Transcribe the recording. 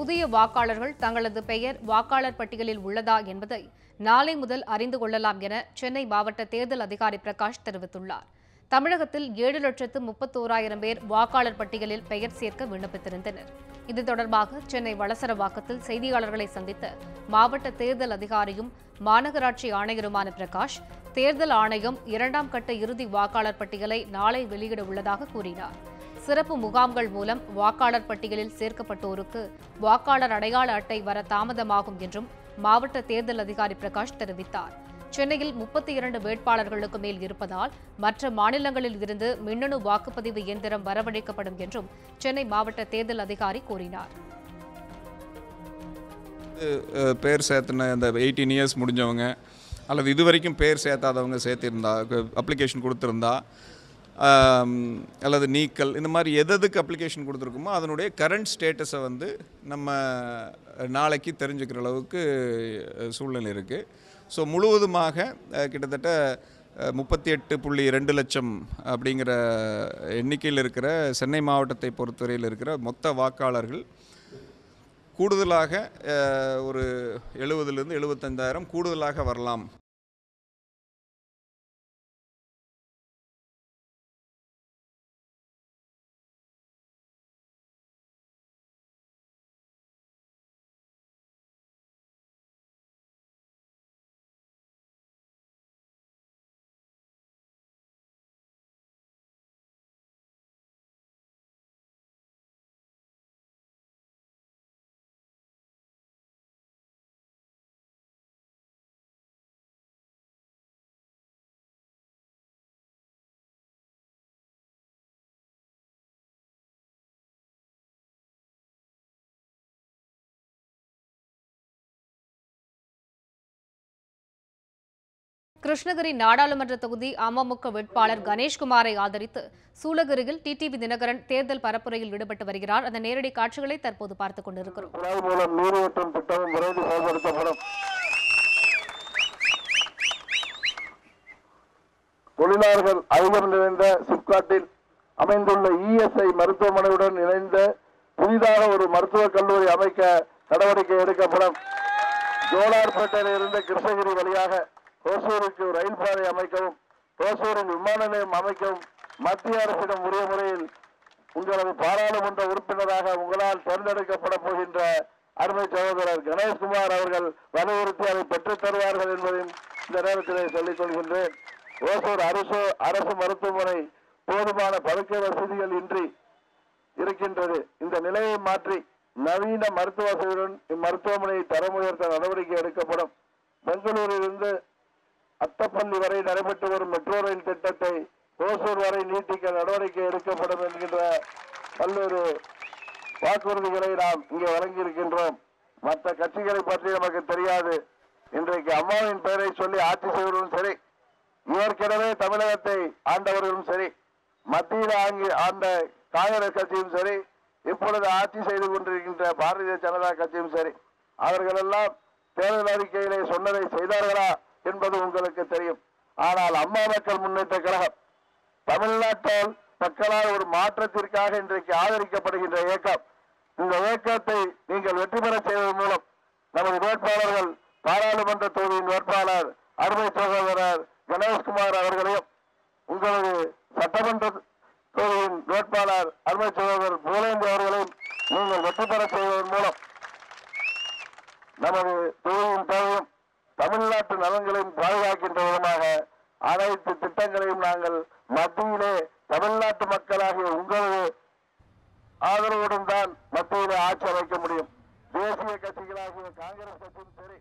புதிய வாக்காளர்கள் தங்களது பெயர் வாக்காளர் பட்டியலில் உள்ளதா என்பதை நாளை முதல் அறிந்து கொள்ளலாம் என சென்னை மாவட்ட தேர்தல் அதிகாரி பிரகாஷ் தெரிவித்துள்ளார். தமிழகத்தில் ஏழு லட்சத்து முப்பத்தோராயிரம் பேர் வாக்காளர் பட்டியலில் பெயர் சேர்க்க விண்ணப்பித்திருந்தனர். இது தொடர்பாக சென்னை வளசரவாக்கத்தில் செய்தியாளர்களை சந்தித்த மாவட்ட தேர்தல் அதிகாரியும் மாநகராட்சி ஆணையருமான பிரகாஷ் தேர்தல் ஆணையம் இரண்டாம் கட்ட இறுதி வாக்காளர் பட்டியலை நாளை வெளியிட உள்ளதாக கூறினார். சிறப்பு முகாம்கள் மூலம் வாக்காளர் பட்டியலில் சேர்க்கப்பட்டோருக்கு வாக்காளர் அடையாள அட்டை வர தாமதமாகும் என்றும் மாவட்ட தேர்தல் அதிகாரி பிரகாஷ் தெரிவித்தார். சென்னையில் முப்பத்தி இரண்டு வேட்பாளர்களுக்கு மேல் இருப்பதால் மற்ற மாநிலங்களில் இருந்து மின்னணு வாக்குப்பதிவு இயந்திரம் வரவழைக்கப்படும் என்றும் சென்னை மாவட்ட தேர்தல் அதிகாரி கூறினார். பேர் சேர்த்துன அந்த எயிட்டீன் இயர்ஸ் முடிஞ்சவங்க அல்லது இது வரைக்கும் பேர் சேர்த்தாதவங்க சேர்த்திருந்தா அப்ளிகேஷன் கொடுத்துருந்தா அல்லது நீக்கல் இந்த மாதிரி எதுக்கு அப்ளிகேஷன் கொடுத்துருக்கோமோ அதனுடைய கரண்ட் ஸ்டேட்டஸை வந்து நம்ம நாளைக்கு தெரிஞ்சுக்கிற அளவுக்கு சூழ்நிலை இருக்குது ஸோ முழுவதுமாக கிட்டத்தட்ட முப்பத்தி எட்டு புள்ளி ரெண்டு லட்சம் அப்படிங்கிற எண்ணிக்கையில் இருக்கிற சென்னை மாவட்டத்தை பொறுத்தவரையில் இருக்கிற மொத்த வாக்காளர்கள் கூடுதலாக ஒரு எழுபதுலேருந்து எழுபத்தஞ்சாயிரம் கூடுதலாக வரலாம் கிருஷ்ணகிரி நாடாளுமன்ற தொகுதி அமமுக வேட்பாளர் கணேஷ்குமாரை ஆதரித்து சூளகிரியில் டிடிவி தினகரன் தேர்தல் பரப்புரையில் ஈடுபட்டு வருகிறார். அந்த நேரடி காட்சிகளை தற்போது பார்த்துக் கொண்டிருக்கிறோம். தொழிலாளர்கள் ஐவர் நிறைந்த சிப்காட்டில் அமைந்துள்ள இஎஸ்ஐ மருத்துவமனையுடன் இணைந்த புதிதாக ஒரு மருத்துவக் கல்லூரி அமைக்க நடவடிக்கை எடுக்கப்படும். ஜோலார்பேட்டையில் இருந்து கிருஷ்ணகிரி வழியாக ஓசூருக்கு ரயில் பாதை அமைக்கவும் ஓசூரில் விமான நிலையம் அமைக்கவும் மத்திய அரசிடம் உரிய முறையில் உங்களது பாராளுமன்ற உறுப்பினராக உங்களால் தேர்ந்தெடுக்கப்பட போகின்ற அருமை சகோதரர் கணேஷ்குமார் அவர்கள் வலியுறுத்தி அதை பெற்றுத் தருவார்கள் என்பதையும் இந்த நேரத்திலே சொல்லிக் கொள்கின்றேன். ஓசூர் அரசு அரசு மருத்துவமனை போதுமான படுக்கை வசதிகள் இன்றி இருக்கின்றது. இந்த நிலையை மாற்றி நவீன மருத்துவ வசதியுடன் இம்மருத்துவமனையை தரம் உயர்த்த நடவடிக்கை எடுக்கப்படும். பெங்களூரிலிருந்து அத்தப்பள்ளி வரை நடைபெற்று வரும் மெட்ரோ ரயில் திட்டத்தை ஓசூர் வரை நீட்டிக்க நடவடிக்கை எடுக்கப்படும் என்கின்ற பல்வேறு வாக்குறுதிகளை நாம் இங்கே வழங்கியிருக்கின்றோம். மற்ற கட்சிகளை பற்றி நமக்கு தெரியாது. இன்றைக்கு அம்மாவின் பெயரை சொல்லி ஆட்சி செய்வதும் சரி ஏற்கனவே தமிழகத்தை ஆண்டவர்களும் சரி மத்தியில் ஆங்கி ஆண்ட காங்கிரஸ் கட்சியும் சரி இப்பொழுது ஆட்சி செய்து கொண்டிருக்கின்ற பாரதிய ஜனதா கட்சியும் சரி அவர்களெல்லாம் தேர்தல் அறிக்கையிலே சொன்னதை செய்தார்களா என்பது உங்களுக்கு தெரியும். ஆனால் அம்மா மக்கள் முன்னேற்ற கழகம் தமிழ்நாட்டால் மக்களால் ஒரு மாற்றத்திற்காக இன்றைக்கு ஆதரிக்கப்படுகின்ற இயக்கம் இந்த இயக்கத்தை நீங்கள் வெற்றி பெற செய்வதன் மூலம் நமது வேட்பாளர்கள் பாராளுமன்ற தொகுதியின் வேட்பாளர் அருமை சகோதரர் கணேஷ்குமார் அவர்களையும் உங்களது சட்டமன்ற தொகுதியின் வேட்பாளர் அருமை சகோதரர் பூலேந்தி அவர்களையும் நீங்கள் வெற்றி பெற செய்வதன் மூலம் நமது தொகுதியின் தேவையும் தமிழ்நாட்டு நலன்களையும் பாதுகாக்கின்ற விதமாக அனைத்து திட்டங்களையும் நாங்கள் மத்தியிலே தமிழ்நாட்டு மக்களாகிய உங்களது ஆதரவுடன் தான் மத்தியிலே ஆட்சி அமைக்க முடியும். தேசிய கட்சிகளாகிய காங்கிரஸ் கட்சியும் சரி.